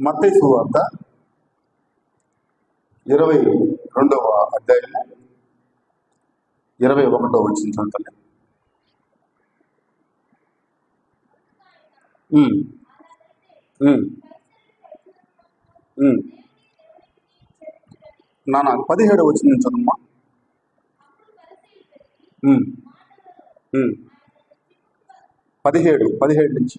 మత్తయి సువార్త ఇరవై రెండవ అధ్యాయము ఇరవై ఒకటో వచ్చిన చదువుతాను ఉమ్, నాన్న పదిహేడు వచ్చింది చదువుమా? పదిహేడు పదిహేడు నుంచి.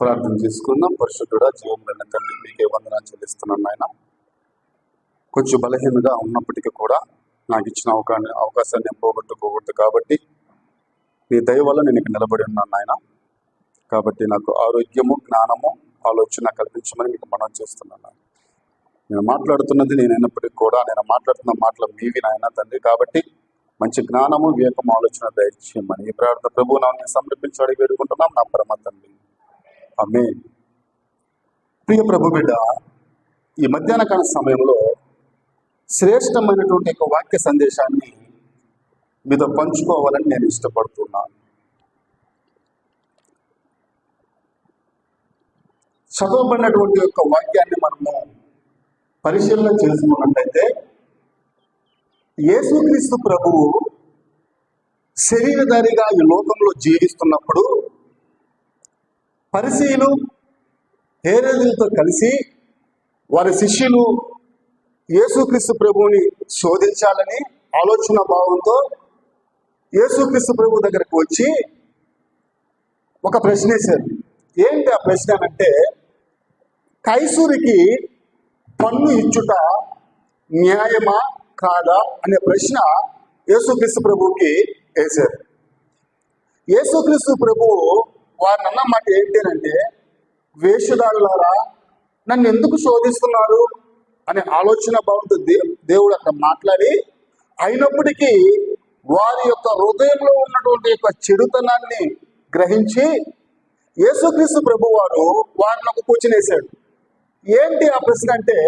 ప్రార్థన చేసుకుందాం. పరిశుద్ధుడా జీవంలో తండ్రి మీకే వందన చెల్లిస్తున్నాను నాయన. కొంచెం బలహీనగా ఉన్నప్పటికీ కూడా నాకు ఇచ్చిన అవకాశం అవకాశాన్ని పోగొట్టుకోకూడదు కాబట్టి నీ దయ వల్ల నేను ఇక్కడ నిలబడి ఉన్నాను నాయన. కాబట్టి నాకు ఆరోగ్యము జ్ఞానము ఆలోచన కల్పించమని మీకు మనం చేస్తున్నాను నేను మాట్లాడుతున్నది నేను అయినప్పటికీ కూడా నేను మాట్లాడుతున్న మాటలు మీవి నాయన తండ్రి. కాబట్టి మంచి జ్ఞానము వివేకం ఆలోచన దయచేయమని ఈ ప్రార్థన ప్రభు నాన్ని సమర్పించి అడిగి వేడుకుంటున్నాం. నా పరమ తండ్రి. ఆమె ప్రియ ప్రభు బిడ్డ ఈ మధ్యాహ్న కాల సమయంలో శ్రేష్టమైనటువంటి ఒక వాక్య సందేశాన్ని మీతో పంచుకోవాలని నేను ఇష్టపడుతున్నాను చదవబడినటువంటి యొక్క వాక్యాన్ని మనము పరిశీలన చేసుకున్నట్టయితే యేసుక్రీస్తు ప్రభువు శరీరధారిగా ఈ లోకంలో జీవిస్తున్నప్పుడు పరిశీలు హేరేదులతో కలిసి వారి శిష్యులు యేసుక్రీస్తు ప్రభువుని శోధించాలని ఆలోచన భావంతో యేసుక్రీస్తు ప్రభు దగ్గరకు వచ్చి ఒక ప్రశ్న వేశారు. ఏంటి ఆ ప్రశ్న అంటే కైసూరికి పన్ను ఇచ్చుట న్యాయమా? కాదా అనే ప్రశ్న యేసుక్రీస్తు ప్రభువుకి వేశారు. యేసుక్రీస్తు ప్రభువు వారిని అన్న మాట ఏంటి అంటే వేషధారులారా నన్ను ఎందుకు శోధిస్తున్నారు అనే ఆలోచన భావంతో దే- దేవుడు అక్కడ మాట్లాడి అయినప్పటికీ వారి యొక్క హృదయంలో ఉన్నటువంటి యొక్క చెడుతనాన్ని గ్రహించి యేసుక్రీస్తు ప్రభు వారు వారిని ఒక కూర్చునేశాడు ఏంటి ఆ ప్రశ్న అంటే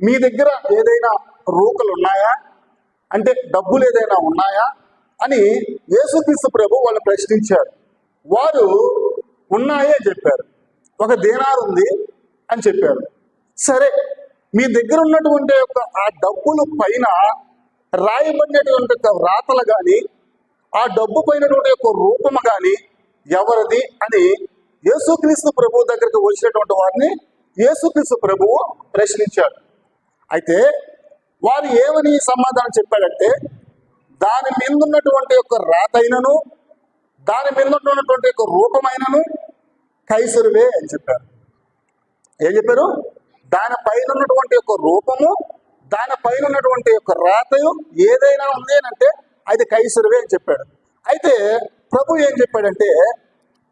మీ దగ్గర ఏదైనా రూకలు ఉన్నాయా అంటే డబ్బులు ఏదైనా ఉన్నాయా? అని యేసుక్రీస్తు ప్రభు వాళ్ళు ప్రశ్నించారు. వారు ఉన్నాయే చెప్పారు. ఒక దేనారు ఉంది అని చెప్పారు. సరే మీ దగ్గర ఉన్నటువంటి యొక్క ఆ డబ్బులు పైన రాయబడినటువంటి యొక్క రాతలు కానీ ఆ డబ్బు పైనటువంటి యొక్క రూపము కానీ ఎవరిది? అని యేసుక్రీస్తు ప్రభు దగ్గరికి వచ్చినటువంటి వారిని యేసుక్రీస్తు ప్రభువు ప్రశ్నించాడు. అయితే వారు ఏమని సమాధానం చెప్పాడంటే దాని మీద ఉన్నటువంటి యొక్క రాతైనను దాని మీద ఉన్నటువంటి యొక్క రూపమైనను కైసరువే అని చెప్పారు. ఏం చెప్పారు? దాని పైన ఉన్నటువంటి యొక్క రూపము దాని పైన ఉన్నటువంటి యొక్క రాతయు ఏదైనా ఉంది అంటే అది కైసరువే అని చెప్పాడు. అయితే ప్రభు ఏం చెప్పాడంటే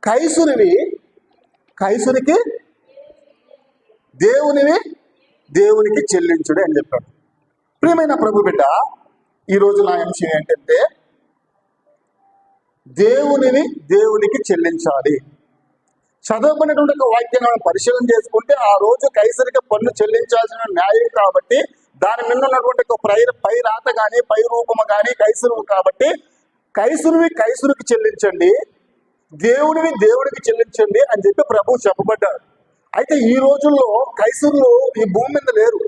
కైసురివి కైసురికి దేవునివి దేవునికి చెల్లించుడే అని చెప్పాడు. ప్రియమైన ప్రభు బిడ్డ ఈరోజు నా అంశం ఏంటంటే దేవునిని దేవునికి చెల్లించాలి. చదవబడినటువంటి ఒక వాక్యాన్ని మనం పరిశీలన చేసుకుంటే ఆ రోజు కైసరికి పన్ను చెల్లించాల్సిన న్యాయం కాబట్టి దాని మీద ఉన్నటువంటి ఒక పై పై రాత కానీ పై రూపము కానీ కైసరువు కాబట్టి కైసురువి కైసురుకి చెల్లించండి దేవుడివి దేవుడికి చెల్లించండి అని చెప్పి ప్రభు చెప్పబడ్డాడు. అయితే ఈ రోజుల్లో కైసురులు ఈ భూమి మీద లేరు.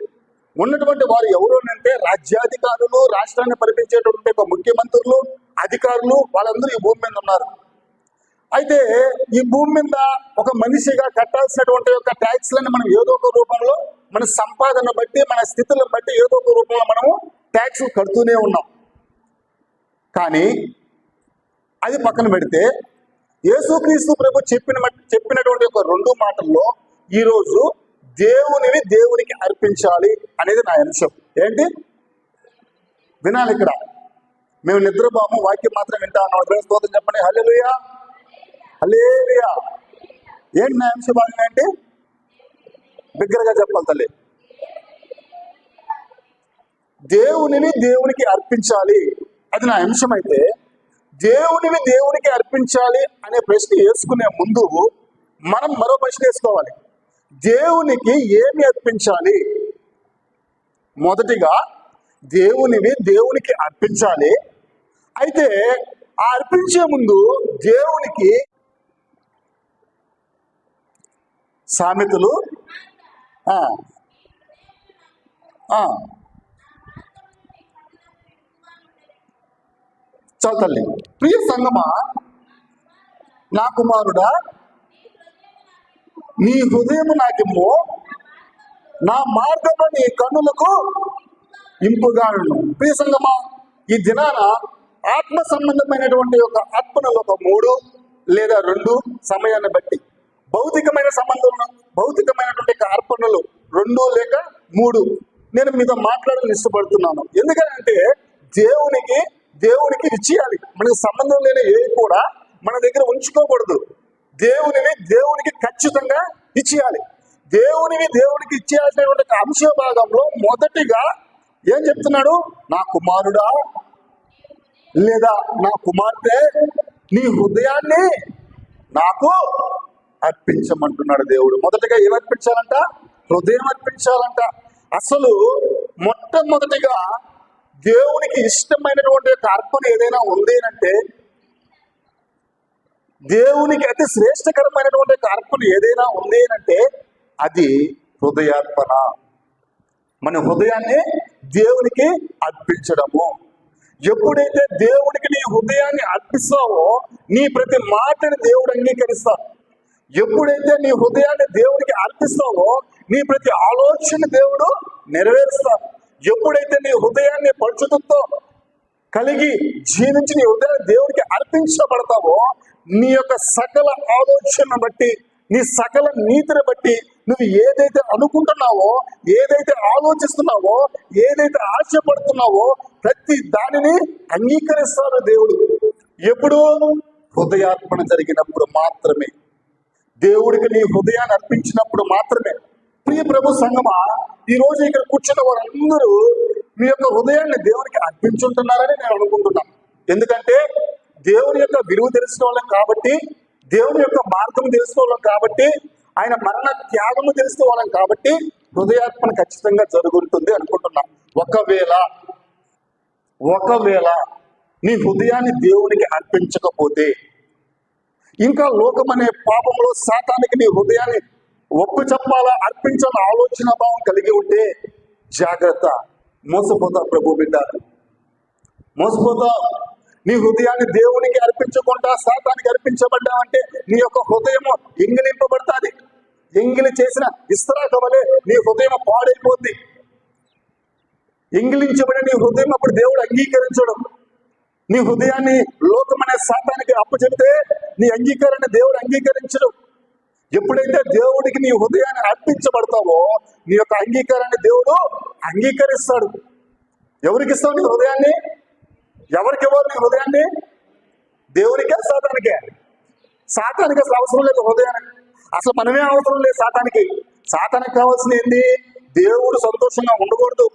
ఉన్నటువంటి వారు ఎవరు అంటే రాజ్యాధికారులు రాష్ట్రాన్ని పరిపించేటువంటి ఒక ముఖ్యమంత్రులు అధికారులు వాళ్ళందరూ ఈ భూమి మీద ఉన్నారు. అయితే ఈ భూమి మీద ఒక మనిషిగా కట్టాల్సినటువంటి యొక్క ట్యాక్స్లను మనం ఏదో ఒక రూపంలో మన సంపాదన బట్టి మన స్థితులను బట్టి ఏదో ఒక రూపంలో మనము ట్యాక్స్ కడుతూనే ఉన్నాం. కానీ అది పక్కన పెడితే యేసుక్రీస్తు ప్రభు చెప్పిన చెప్పినటువంటి ఒక రెండు మాటల్లో ఈరోజు దేవునివి దేవునికి అర్పించాలి అనేది నా అంశం. ఏంటి? వినాలి ఇక్కడ. మేము నిద్రపోము వాక్యం మాత్రం వింటా ఉన్నాం. స్తోత్రం చెప్పండి. హలేలుయా హలేలుయా ఏంటి నా అంశ భాగం ఏంటి బిగ్గరగా చెప్పాలి తల్లి. దేవునివి దేవునికి అర్పించాలి అది నా అంశం అయితే దేవునివి దేవునికి అర్పించాలి అనే ప్రశ్న వేసుకునే ముందు మనం మరో ప్రశ్న వేసుకోవాలి. దేవునికి ఏమి అర్పించాలి? మొదటిగా దేవునివి దేవునికి అర్పించాలి. అయితే ఆ అర్పించే ముందు దేవునికి సామెతలు? చదువుతల్లి ప్రియ సంగమా? నా కుమారుడా నీ హృదయం నాకిమ్ము నా మార్గము నీ కన్నులకు ఇంపుగాను ప్రియ సంగమా ఈ దినాన ఆత్మ సంబంధమైనటువంటి ఒక ఆత్మనలు ఒక మూడు లేదా రెండు సమయాన్ని బట్టి భౌతికమైన సంబంధం భౌతికమైనటువంటి అర్పణలు రెండు లేక మూడు. నేను మీతో మాట్లాడాలని ఇష్టపడుతున్నాను. ఎందుకంటే దేవునికి దేవునికి ఇచ్చేయాలి మనకి సంబంధం లేని ఏవి కూడా మన దగ్గర ఉంచుకోకూడదు. దేవునివి దేవునికి ఖచ్చితంగా ఇచ్చేయాలి. దేవునివి దేవునికి ఇచ్చేయాల్సినటువంటి ఒక అంశ భాగంలో మొదటిగా ఏం చెప్తున్నాడు? నా కుమారుడా లేదా నా కుమార్తె నీ హృదయాన్ని నాకు అర్పించమంటున్నాడు దేవుడు. మొదటగా ఏమర్పించాలంట అర్పించాలంట? హృదయం అర్పించాలంట. అసలు మొట్టమొదటిగా దేవునికి ఇష్టమైనటువంటి యొక్క అర్పణ ఏదైనా ఉంది అంటే దేవునికి అతి శ్రేష్టకరమైనటువంటి ఒక అర్పణ ఏదైనా ఉంది అంటే అది హృదయార్పణ. మన హృదయాన్ని దేవునికి అర్పించడము. ఎప్పుడైతే దేవుడికి నీ హృదయాన్ని అర్పిస్తావో నీ ప్రతి మాటని దేవుడు అంగీకరిస్తాడు. ఎప్పుడైతే నీ హృదయాన్ని దేవుడికి అర్పిస్తావో నీ ప్రతి ఆలోచన దేవుడు నెరవేరుస్తాడు. ఎప్పుడైతే నీ హృదయాన్ని పరిశుద్ధంతో కలిగి జీవించి నీ హృదయాన్ని దేవుడికి అర్పించబడతావో నీ యొక్క సకల ఆలోచన బట్టి నీ సకల నీతిని బట్టి నువ్వు ఏదైతే అనుకుంటున్నావో ఏదైతే ఆలోచిస్తున్నావో ఏదైతే ఆశపడుతున్నావో ప్రతి దానిని అంగీకరిస్తాడు దేవుడు. ఎప్పుడు హృదయార్పణ జరిగినప్పుడు మాత్రమే. దేవుడికి నీ హృదయాన్ని అర్పించినప్పుడు మాత్రమే. ప్రియ ప్రభు సంగమా ఈ రోజు ఇక్కడ కూర్చున్న వారందరూ మీ యొక్క హృదయాన్ని దేవునికి అర్పించుంటున్నారని నేను అనుకుంటున్నాను. ఎందుకంటే దేవుని యొక్క విలువ తెలిసిన వాళ్ళం కాబట్టి దేవుని యొక్క మార్గం తెలిసిన వాళ్ళం కాబట్టి ఆయన మరణ త్యాగము తెలిసిన వాళ్ళం కాబట్టి హృదయార్పణ ఖచ్చితంగా జరుగుతుంది అనుకుంటున్నాం. ఒకవేళ ఒకవేళ నీ హృదయాన్ని దేవునికి అర్పించకపోతే ఇంకా లోకం అనే పాపంలో శాతానికి నీ హృదయాన్ని ఒప్పు చెప్పాలా అర్పించాలని ఆలోచన భావం కలిగి ఉంటే జాగ్రత్త. మోసపోతా ప్రభు బిడ్డ మోసపోతా నీ హృదయాన్ని దేవునికి అర్పించకుండా శాతానికి అర్పించబడ్డావంటే నీ యొక్క హృదయము ఎంగిలింపబడుతుంది. ఎంగిలి చేసిన ఇస్త్రాక వలె నీ హృదయం పాడైపోద్ది. ఎంగిలించబడిన నీ హృదయం అప్పుడు దేవుడు అంగీకరించడం. నీ హృదయాన్ని లోకమనే శాతానికి అప్పచెప్తే నీ అంగీకారాన్ని దేవుడు అంగీకరించడం. ఎప్పుడైతే దేవుడికి నీ హృదయాన్ని అర్పించబడతావో నీ యొక్క అంగీకారాన్ని దేవుడు అంగీకరిస్తాడు. ఎవరికి ఇస్తావు నీ హృదయాన్ని? ఎవరికి ఇవ్వాలి నీ హృదయాన్ని? దేవునికే సాతానికే. సాతానికి అసలు అవసరం లేదు హృదయానికి. అసలు మనమే అవసరం లేదు సాతానికి. సాతానికి కావాల్సింది ఏంటి? దేవుడు సంతోషంగా ఉండకూడదు.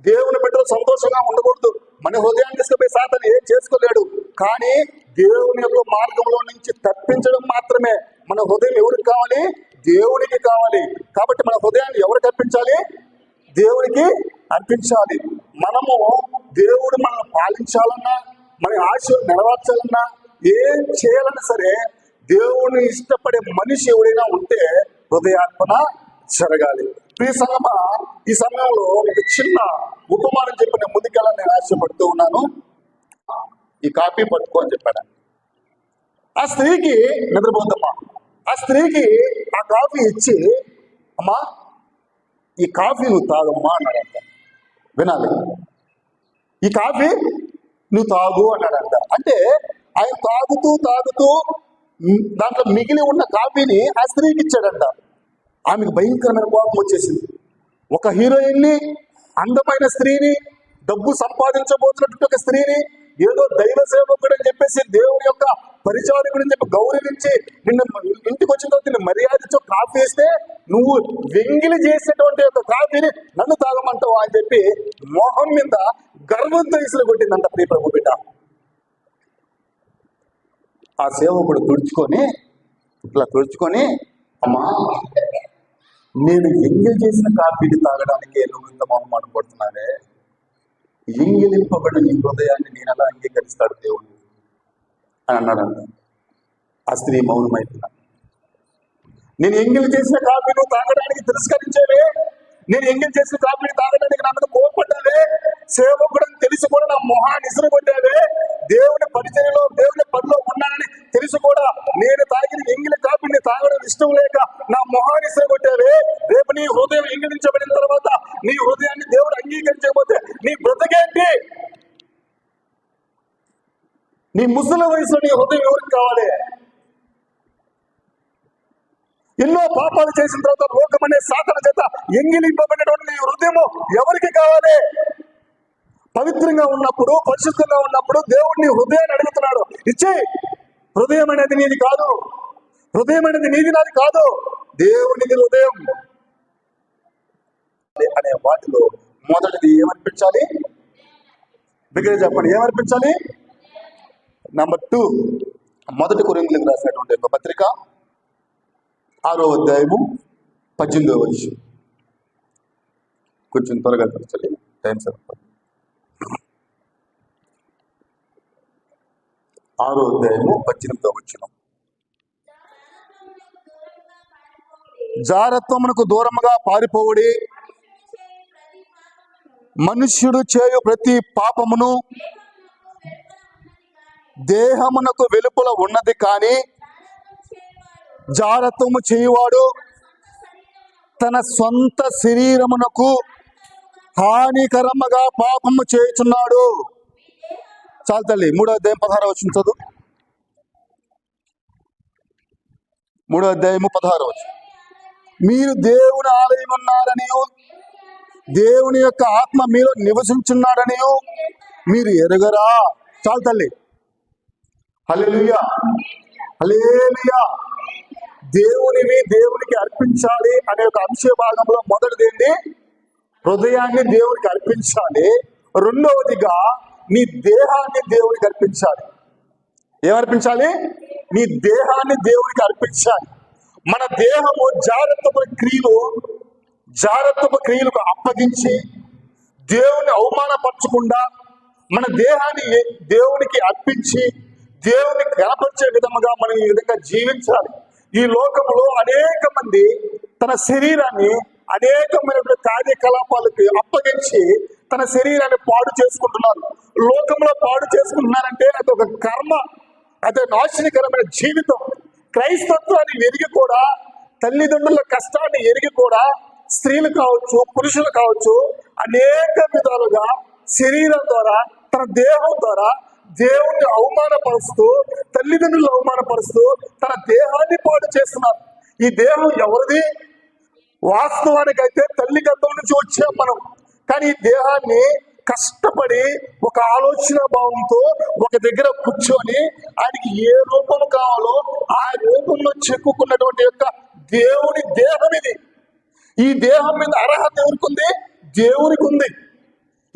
దేవుని బిడ్డలు సంతోషంగా ఉండకూడదు. మన హృదయాన్ని తీసుకుపోయి సాతాను ఏం చేసుకోలేడు. కానీ దేవుని యొక్క మార్గంలో నుంచి తప్పించడం మాత్రమే మన హృదయం ఎవరికి కావాలి? దేవునికి కావాలి. కాబట్టి మన హృదయాన్ని ఎవరికి తప్పించాలి? దేవుడికి అర్పించాలి. మనము దేవుడు మనల్ని పాలించాలన్నా మన ఆశలు నెరవేర్చాలన్నా ఏం చేయాలన్నా సరే దేవుడిని ఇష్టపడే మనిషి ఎవడైనా ఉంటే హృదయార్పణ జరగాలి. ప్రియ సంగమ ఈ సమయంలో ఒక చిన్న ఉపమానం చెప్పిన నేను ముందుకెళ్ళని నేను ఆశపడుతూ ఉన్నాను. ఈ కాపీ పట్టుకో అని చెప్పాడు ఆ స్త్రీకి నిద్రపోద్దమ్మా. ఆ స్త్రీకి ఆ కాఫీ ఇచ్చి అమ్మా ఈ కాఫీ నువ్వు తాగమ్మా అన్నాడంట. వినాలి. ఈ కాఫీ నువ్వు తాగు అన్నాడంట. అంటే ఆయన తాగుతూ తాగుతూ దాంట్లో మిగిలి ఉన్న కాఫీని ఆ స్త్రీకి ఇచ్చాడంట. ఆమెకు భయంకరమైన కోపం వచ్చేసింది. ఒక హీరోయిన్ని అందమైన స్త్రీని డబ్బు సంపాదించబోతున్నటువంటి ఒక స్త్రీని ఏదో దైవ సేవకుడు అని చెప్పేసి దేవుని యొక్క పరిచారకుడు చెప్పి గౌరవించి నిన్ను ఇంటికి వచ్చిన తర్వాత నిన్ను మర్యాదతో కాఫీ ఇస్తే నువ్వు వెంగిలి చేసేటువంటి యొక్క కాఫీని నన్ను తాగమంటావా అని చెప్పి మోహం మీద గర్వంతో ఇసులు కొట్టిందంట ప్రియ ప్రభు బిడ్డ. ఆ సేవకుడు తుడుచుకొని ఇట్లా తుడుచుకొని అమ్మా నేను ఎంగిల్ చేసిన కాఫీని తాగడానికి నువ్వు ఇంత మొహం పడుతున్నావే ఎంగిలింపబడిన నీ హృదయాన్ని నేను ఎలా అంగీకరిస్తాడు దేవుడు? అని అన్నాడు ఆ స్త్రీ మౌనమైపోయినా నేను ఎంగిల్ చేసిన కాఫీ నువ్వు తాగడానికి తిరస్కరించేవే? నేను ఎంగిల్ చేసిన కాఫీని తాగడానికి నా మీద కోపడ్డావే సేవకుడని తెలిసి కూడా నా మొహాన్ని ఇసురు కొట్టావే దేవుని పరిచయలో దేవుని పనిలో ఉన్నానని తెలిసి కూడా నేను తాగిన ఎంగిలి కాఫీని తాగడం ఇష్టం లేక నా మొహాన్ని ఇసురు కొట్టావే రేపు నీ హృదయం ఎంగిలించబడిన తర్వాత నీ హృదయాన్ని దేవుడు అంగీకరించకపోతే నీ బ్రతకేంటి నీ ముసల వయసులో నీ హృదయం ఎవరికి కావాలి? ఎన్నో పాపాలు చేసిన తర్వాత లోకం అనే సాధన చేత ఎంగిలింపబడినటువంటి నీ హృదయము ఎవరికి కావాలి? పవిత్రంగా ఉన్నప్పుడు పరిశుద్ధంగా ఉన్నప్పుడు దేవుడిని హృదయాన్ని అడుగుతున్నాడు. ఇచ్చే హృదయం అనేది నీది కాదు. హృదయం అనేది నీది నాది కాదు. దేవునిది హృదయం. అనే వాటిలో మొదటిది ఏమనిపించాలి? బిగ్గర చెప్పండి ఏమనిపించాలి? నంబర్ టూ మొదటి కొరిందులకు రాసినటువంటి ఒక పత్రిక ఆరో అధ్యాయము పద్దెనిమిదవ వచ్చి కొంచెం త్వరగా తెరచాలి టైం సరిపోతుంది ఆరో అధ్యాయము పద్దెనిమిదవ వచ్చిన జారత్వమునకు దూరముగా పారిపోవుడి. మనుష్యుడు చేయు ప్రతి పాపమును దేహమునకు వెలుపల ఉన్నది కానీ జారత్వము చేయువాడు తన సొంత శరీరమునకు హానికరముగా పాపము చేయుచున్నాడు. చాలు తల్లి మూడో అధ్యాయం పదహారు వచ్చిన చదువు. మూడో అధ్యాయము పదహారు వచ్చి మీరు దేవుని ఆలయం ఉన్నారని దేవుని యొక్క ఆత్మ మీలో నివసించున్నాడని మీరు ఎరగరా. చాలు తల్లి హల్లెలూయా. హల్లెలూయా. దేవునివి దేవునికి అర్పించాలి అనే ఒక అంశ భాగంలో మొదటిది ఏంటి హృదయాన్ని దేవునికి అర్పించాలి. రెండవదిగా నీ దేహాన్ని దేవునికి అర్పించాలి. ఏమర్పించాలి? నీ దేహాన్ని దేవునికి అర్పించాలి. మన దేహము జాగ్రత్త క్రియలు జాగ్రత్త క్రియలకు అప్పగించి దేవుని అవమానపరచకుండా మన దేహాన్ని దేవునికి అర్పించి దేవుని కనపరిచే విధముగా మనం ఈ విధంగా జీవించాలి. ఈ లోకంలో అనేక మంది తన శరీరాన్ని అనేకమైనటువంటి కార్యకలాపాలకు అప్పగించి తన శరీరాన్ని పాడు చేసుకుంటున్నారు. లోకంలో పాడు చేసుకుంటున్నారంటే అది ఒక కర్మ అది నాశనకరమైన జీవితం. క్రైస్తత్వాన్ని ఎరిగి కూడా తల్లిదండ్రుల కష్టాన్ని ఎరిగి కూడా స్త్రీలు కావచ్చు పురుషులు కావచ్చు అనేక విధాలుగా శరీరం ద్వారా తన దేహం ద్వారా దేవుణ్ణి అవమానపరుస్తూ తల్లిదండ్రులు అవమానపరుస్తూ తన దేహాన్ని పాడు చేస్తున్నారు. ఈ దేహం ఎవరిది? వాస్తవానికైతే తల్లి గర్భం నుంచి వచ్చాం మనం. కానీ ఈ దేహాన్ని కష్టపడి ఒక ఆలోచన భావంతో ఒక దగ్గర కూర్చొని ఆయనకి ఏ రూపం కావాలో ఆ రూపంలో చెక్కుకున్నటువంటి యొక్క దేవుని దేహం ఇది. ఈ దేహం మీద అర్హత ఎవరికి ఉంది? దేవునికి ఉంది.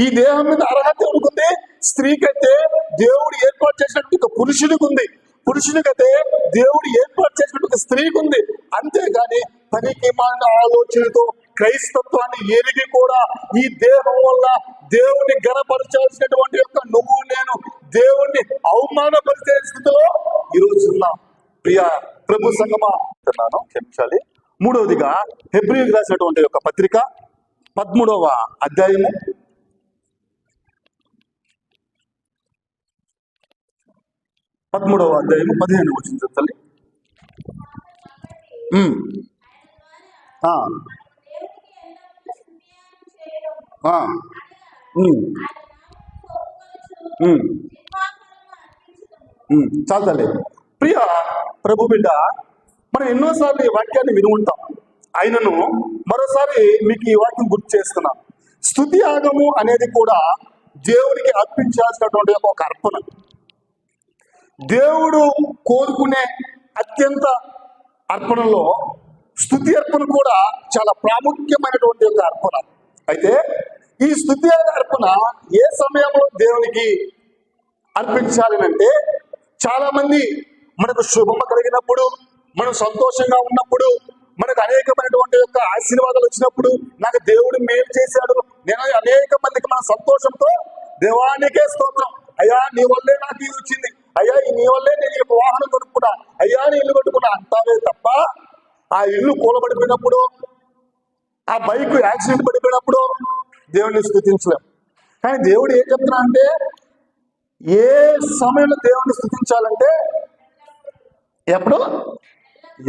ఈ దేహం మీద అర్హత ఎవరికి ఉంది? స్త్రీకైతే దేవుడు ఏర్పాటు చేసినట్టు ఒక పురుషునికి ఉంది. పురుషునికైతే దేవుడు ఏర్పాటు చేసినట్టు స్త్రీకి ఉంది. అంతేగాని పనికి మాలిన ఆలోచనతో క్రైస్తత్వాన్ని ఎరిగి కూడా ఈ దేహం వల్ల దేవుని గణపరచాల్సినటువంటి యొక్క నువ్వు నేను దేవుణ్ణి అవమానపరిచే స్థితిలో ఈరోజు ఉన్నాం. ప్రియ ప్రభు సంగమా అంటున్నాను క్షమించాలి. మూడవదిగా హెబ్రిల్ రాసినటువంటి యొక్క పత్రిక పదమూడవ అధ్యాయము పదమూడవ అధ్యాయము పదిహేను వచ్చింది తల్లి. ఉమ్. చాలు తల్లి. ప్రియ ప్రభు బిడ్డ మనం ఎన్నోసార్లు ఈ వాక్యాన్ని విని ఉంటాం. అయినను మరోసారి మీకు ఈ వాక్యం గుర్తు చేస్తున్నాం స్థుతి యాగము అనేది కూడా దేవునికి అర్పించాల్సినటువంటి ఒక అర్పణ. దేవుడు కోరుకునే అత్యంత అర్పణలో స్థుతి అర్పణ కూడా చాలా ప్రాముఖ్యమైనటువంటి ఒక అర్పణ. అయితే ఈ స్థుతి అర్పణ ఏ సమయంలో దేవునికి అర్పించాలి అంటే చాలా మంది మనకు శుభమ కలిగినప్పుడు మనం సంతోషంగా ఉన్నప్పుడు మనకు అనేకమైనటువంటి యొక్క ఆశీర్వాదాలు వచ్చినప్పుడు నాకు దేవుడు మేలు చేశాడు. నేను అనేక మందికి మన సంతోషంతో దేవానికే స్తోత్రం. అయ్యా నీ వల్లే నాకు ఇది వచ్చింది. అయ్యా ఈ నీ వల్లే నేను ఈ వాహనం కొనుక్కున్నా. అయ్యా నీ ఇల్లు కట్టుకున్నా అంటావే తప్ప ఆ ఇల్లు కూలబడిపోయినప్పుడు ఆ బైక్ యాక్సిడెంట్ పడిపోయినప్పుడు దేవుడిని స్థుతించలేం. కానీ దేవుడు ఏం చెప్తున్నా అంటే ఏ సమయంలో దేవుణ్ణి స్థుతించాలంటే ఎప్పుడు?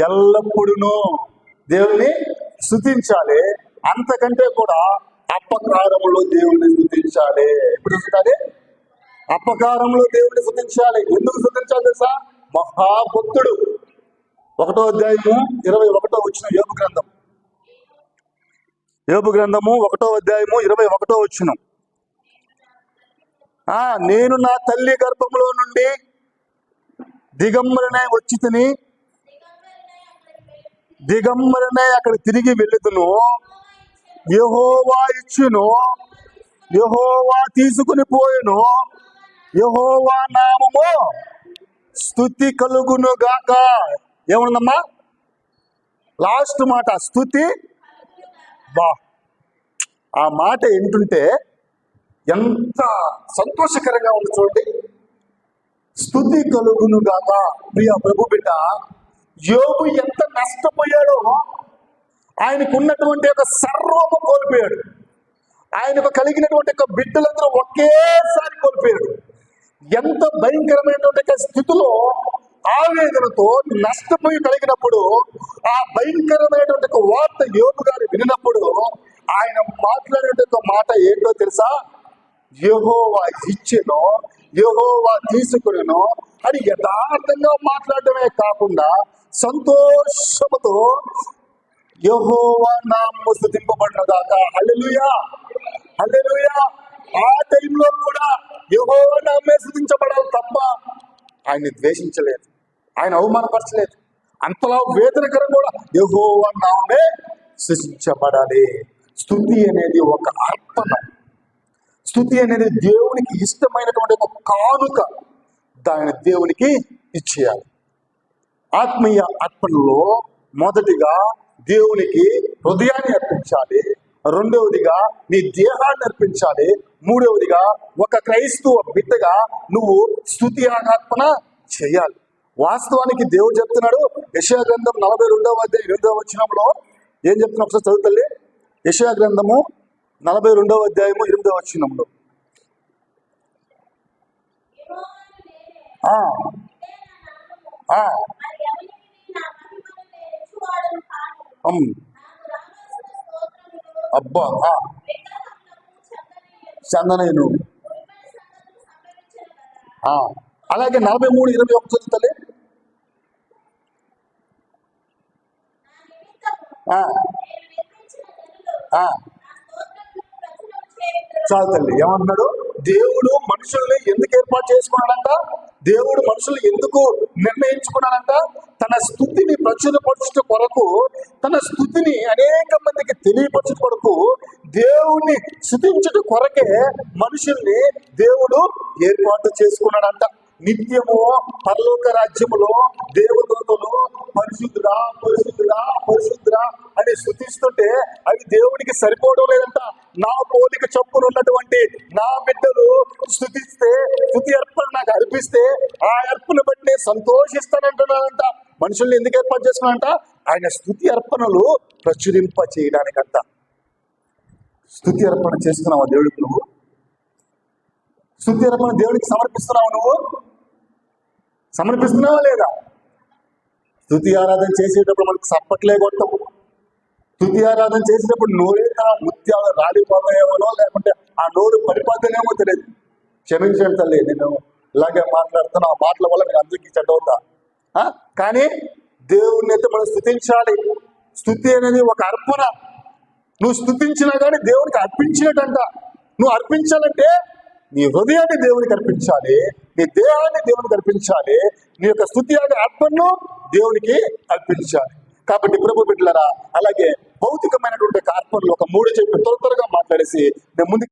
ఎల్లప్పుడూ దేవుణ్ణి స్థుతించాలి. అంతకంటే కూడా అపకారములో దేవుణ్ణి స్థుతించాలి. ఎప్పుడు స్థుతించాలి? అపకారంలో దేవుణ్ణి శుద్ధించాలి. ఎందుకు శుద్ధించాలి తెలుసా? మహాభక్తుడు. ఒకటో అధ్యాయము ఇరవై ఒకటో వచ్చిన యోగు గ్రంథం. యోగు గ్రంథము ఒకటో అధ్యాయము ఇరవై ఒకటో వచ్చిన. ఆ నేను నా తల్లి గర్భంలో నుండి దిగంబరనే వచ్చి తిని దిగంబరనే అక్కడ తిరిగి వెళ్ళుతును. యహోవా ఇచ్చును. యహోవా తీసుకుని పోయిను. యహోవా నామము స్థుతి కలుగును గాక ఏముందమ్మా? లాస్ట్ మాట స్థుతి బా. ఆ మాట ఏంటుంటే ఎంత సంతోషకరంగా ఉంది చూడండి. స్థుతి కలుగును గాక ప్రియ ప్రభు బిడ్డ యోగు ఎంత నష్టపోయాడో. ఆయనకు ఉన్నటువంటి ఒక సర్వము కోల్పోయాడు. ఆయనకు కలిగినటువంటి ఒక బిడ్డలందరూ ఒకేసారి కోల్పోయాడు ఎంత భయంకరమైనటువంటి స్థితిలో ఆవేదనతో నష్టపోయి కలిగినప్పుడు ఆ భయంకరమైనటువంటి వార్త యోగు గారు వినినప్పుడు ఆయన మాట్లాడే మాట ఏంటో తెలుసా? యహోవా ఇచ్చెను యహోవా తీసుకునేను అని యథార్థంగా మాట్లాడటమే కాకుండా సంతోషముతో యహోవా నామము దింపబడిన దాకా హల్లెలూయా! హల్లెలూయా! ఆ టైంలో కూడా యహోవా నామే తప్ప ఆయన్ని ద్వేషించలేదు. ఆయన అవమానపరచలేదు. అంతలా వేదనకరం కూడా యహోవా నామే సృష్టించబడాలి. స్థుతి అనేది ఒక అర్పణ. స్థుతి అనేది దేవునికి ఇష్టమైనటువంటి ఒక కానుక. దాని దేవునికి ఇచ్చేయాలి. ఆత్మీయ అర్పణలో మొదటిగా దేవునికి హృదయాన్ని అర్పించాలి. రెండవదిగా నీ దేహాన్ని అర్పించాలి. మూడవదిగా ఒక క్రైస్తవ బిడ్డగా నువ్వు స్థుతి ఆరాధన చేయాలి. వాస్తవానికి దేవుడు చెప్తున్నాడు యశయా గ్రంథం నలభై రెండవ అధ్యాయం ఎనిమిదవ వచనంలో ఏం చెప్తున్నా ఒకసారి చదువుతల్లి యశయా గ్రంథము నలభై రెండవ అధ్యాయము ఎనిమిదవ వచనంలో. అబ్బా చందనేను ఆ, అలాగే నలభై మూడు ఇరవై ఒకటి చదువుతలే చాలు తల్లి. ఏమంటున్నాడు? దేవుడు మనుషుల్ని ఎందుకు ఏర్పాటు చేసుకున్నాడంట? దేవుడు మనుషులు ఎందుకు నిర్ణయించుకున్నాడంట? తన స్థుతిని ప్రచురపరచుట కొరకు తన స్థుతిని అనేక మందికి తెలియపరచుట కొరకు దేవుణ్ణి స్థుతించుట కొరకే మనుషుల్ని దేవుడు ఏర్పాటు చేసుకున్నాడంట. నిత్యము పరలోక రాజ్యములో దేవదూతలు పరిశుద్ధుడా పరిశుద్ధుడా పరిశుద్ధుడా అని శృతిస్తుంటే అవి దేవుడికి సరిపోవడం లేదంట. నా పోలిక చొప్పున ఉన్నటువంటి నా బిడ్డలు స్థుతిస్తే స్థుతి అర్పణ నాకు అర్పిస్తే ఆ అర్పణ బట్టి సంతోషిస్తానంటున్నానంట మనుషుల్ని ఎందుకు ఏర్పాటు చేసుకున్నానంట ఆయన స్థుతి అర్పణలు ప్రచురింప చేయడానికంట స్థుతి అర్పణ చేస్తున్నావు దేవుడికి నువ్వు? స్థుతి అర్పణ దేవుడికి సమర్పిస్తున్నావు నువ్వు? సమర్పిస్తున్నావా లేదా? స్థుతి ఆరాధన చేసేటప్పుడు మనకు చప్పట్లే కొట్టము స్థుతి ఆరాధన చేసేటప్పుడు నోరేదా ముత్యాలు రాలిపోతాయేమోనో లేకుంటే ఆ నోరు పడిపోతానేమో తెలియదు. క్షమించండి తల్లి నేను ఇలాగే మాట్లాడుతున్నా ఆ మాటల వల్ల నేను అందరికీ చెడ్డవుతా ఆ? కానీ దేవుణ్ణి అయితే మనం స్థుతించాలి. స్థుతి అనేది ఒక అర్పణ. నువ్వు స్థుతించినా కానీ దేవునికి అర్పించినట్టంట. నువ్వు అర్పించాలంటే నీ హృదయాన్ని దేవునికి అర్పించాలి నీ దేహాన్ని దేవునికి అర్పించాలి నీ యొక్క స్థుతి అనే ఆత్మను దేవునికి అర్పించాలి. కాబట్టి ప్రభు బిడ్డలరా అలాగే భౌతికమైనటువంటి ఆత్మలు ఒక మూడు చెప్పి త్వర త్వరగా మాట్లాడేసి నేను ముందుకు